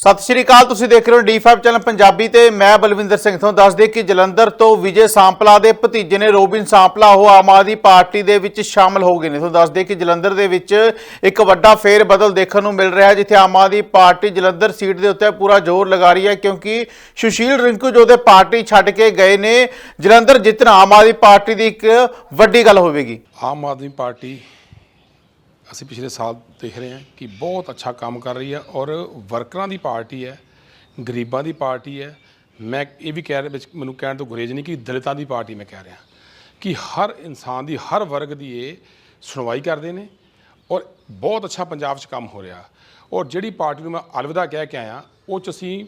ਸਤਿ ਸ਼੍ਰੀ ਅਕਾਲ, ਤੁਸੀਂ ਦੇਖ ਰਹੇ ਹੋ D5 ਚੈਨਲ ਪੰਜਾਬੀ ਤੇ ਮੈਂ ਬਲਵਿੰਦਰ ਸਿੰਘ ਤੁਹਾਨੂੰ ਦੱਸ ਦੇ ਕਿ ਜਲੰਧਰ ਤੋਂ ਵਿਜੇ ਸਾਂਪਲਾ ਦੇ ਭਤੀਜੇ ਨੇ ਰੋਬਿਨ ਸਾਂਪਲਾ, ਉਹ ਆਮ ਆਦਮੀ ਪਾਰਟੀ ਦੇ ਵਿੱਚ ਸ਼ਾਮਲ ਹੋ ਗਏ ਨੇ। ਤੁਹਾਨੂੰ ਦੱਸ ਦੇ ਕਿ ਜਲੰਧਰ ਦੇ ਵਿੱਚ ਇੱਕ ਵੱਡਾ ਫੇਰ ਬਦਲ ਦੇਖਣ ਨੂੰ ਮਿਲ ਰਿਹਾ ਹੈ, ਜਿੱਥੇ ਆਮ ਆਦਮੀ ਪਾਰਟੀ ਜਲੰਧਰ ਸੀਟ ਦੇ ਉੱਤੇ ਪੂਰਾ ਜ਼ੋਰ ਲਗਾ ਰਹੀ ਹੈ, ਕਿਉਂਕਿ ਸੁਸ਼ੀਲ ਰਿੰਕੂ ਜੋ ਦੇ ਪਾਰਟੀ ਛੱਡ ਕੇ ਗਏ ਨੇ, ਜਲੰਧਰ ਜਿੱਤਣਾ ਆਮ ਆਦਮੀ ਪਾਰਟੀ ਦੀ ਇੱਕ ਵੱਡੀ ਗੱਲ ਹੋਵੇਗੀ। ਆਮ ਆਦਮੀ ਪਾਰਟੀ ਅਸੀਂ ਪਿਛਲੇ ਸਾਲ ਦੇਖ ਰਹੇ ਹਾਂ ਕਿ ਬਹੁਤ ਅੱਛਾ ਕੰਮ ਕਰ ਰਹੀ ਹੈ ਔਰ ਵਰਕਰਾਂ ਦੀ ਪਾਰਟੀ ਹੈ, ਗਰੀਬਾਂ ਦੀ ਪਾਰਟੀ ਹੈ। ਮੈਂ ਇਹ ਵੀ ਕਹਿ ਰਿਹਾ ਵਿੱਚ ਮੈਨੂੰ ਕਹਿਣ ਤੋਂ ਗੁਰੇਜ਼ ਨਹੀਂ ਕਿ ਦਲਿਤਾਂ ਦੀ ਪਾਰਟੀ ਮੈਂ ਕਹਿ ਰਿਹਾ। ਕਿ ਹਰ ਇਨਸਾਨ ਦੀ, ਹਰ ਵਰਗ ਦੀ ਇਹ ਸੁਣਵਾਈ ਕਰਦੇ ਨੇ ਔਰ ਬਹੁਤ ਅੱਛਾ ਪੰਜਾਬ 'ਚ ਕੰਮ ਹੋ ਰਿਹਾ। ਔਰ ਜਿਹੜੀ ਪਾਰਟੀ ਨੂੰ ਮੈਂ ਅਲਵਿਦਾ ਕਹਿ ਕੇ ਆਇਆ, ਉਹ 'ਚ ਅਸੀਂ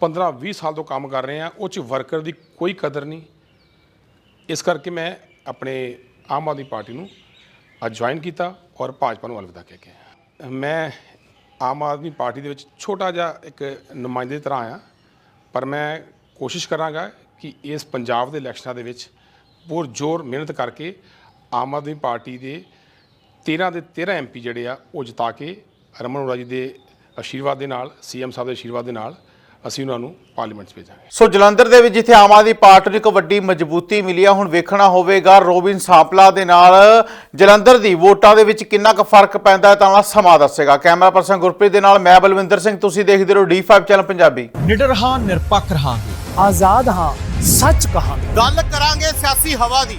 15 20 ਸਾਲ ਤੋਂ ਕੰਮ ਕਰ ਰਹੇ ਹਾਂ, ਉਹ 'ਚ ਵਰਕਰ ਦੀ ਕੋਈ ਕਦਰ ਨਹੀਂ। ਇਸ ਕਰਕੇ ਮੈਂ ਆਪਣੇ ਆਮ ਆਦਮੀ ਪਾਰਟੀ ਨੂੰ ਅੱਜ ਜੁਆਇਨ ਕੀਤਾ ਔਰ ਭਾਜਪਾ ਨੂੰ ਅਲਵਿਦਾ ਕਹਿ ਕੇ ਮੈਂ ਆਮ ਆਦਮੀ ਪਾਰਟੀ ਦੇ ਵਿੱਚ ਛੋਟਾ ਜਿਹਾ ਇੱਕ ਨੁਮਾਇੰਦੇ ਤਰ੍ਹਾਂ ਆਇਆ, ਪਰ ਮੈਂ ਕੋਸ਼ਿਸ਼ ਕਰਾਂਗਾ ਕਿ ਇਸ ਪੰਜਾਬ ਦੇ ਇਲੈਕਸ਼ਨਾਂ ਦੇ ਵਿੱਚ ਪੂਰ ਜ਼ੋਰ ਮਿਹਨਤ ਕਰਕੇ ਆਮ ਆਦਮੀ ਪਾਰਟੀ ਦੇ 13 ਦੇ 13 ਐਮਪੀ ਜਿਹੜੇ ਆ, ਉਹ ਜਿਤਾ ਕੇ ਰਮਨ ਅਰੋੜਾ ਜੀ ਦੇ ਆਸ਼ੀਰਵਾਦ ਦੇ ਨਾਲ ਸੀਐਮ ਸਾਹਿਬ ਦੇ ਆਸ਼ੀਰਵਾਦ ਦੇ ਨਾਲ ਅਸੀਂ ਉਹਨਾਂ ਨੂੰ ਪਾਰਲੀਮੈਂਟ 'ਚ ਭੇਜਾਂਗੇ। ਸੋ ਜਲੰਧਰ ਦੇ ਵਿੱਚ ਜਿੱਥੇ ਆਮ ਆਦਮੀ ਪਾਰਟੀ ਨੂੰ ਇੱਕ ਵੱਡੀ ਮਜ਼ਬੂਤੀ ਮਿਲੀ ਆ ਹੁਣ ਵੇਖਣਾ ਹੋਵੇਗਾ ਰੋਬਿਨ ਸਾਂਪਲਾ ਦੇ ਨਾਲ ਜਲੰਧਰ ਦੀ ਵੋਟਾਂ ਦੇ ਵਿੱਚ ਕਿੰਨਾ ਕੁ ਫ਼ਰਕ ਪੈਂਦਾ ਹੈ ਤਾਂ ਸਮਾਂ ਦੱਸੇਗਾ। ਕੈਮਰਾ ਪਰਸਨ ਗੁਰਪ੍ਰੀਤ ਦੇ ਨਾਲ ਮੈਂ ਬਲਵਿੰਦਰ ਸਿੰਘ ਤੁਸੀਂ ਦੇਖਦੇ ਰਹੋ D5 ਚੈਨਲ ਪੰਜਾਬੀ। ਨਿਡਰ ਹਾਂ ਨਿਰਪੱਖ ਰਹਾਂਗੇ। ਆਜ਼ਾਦ ਹਾਂ ਸੱਚ ਕਹਾਂਗੇ। ਗੱਲ ਕਰਾਂਗੇ ਸਿਆਸੀ ਹਵਾ ਦੀ।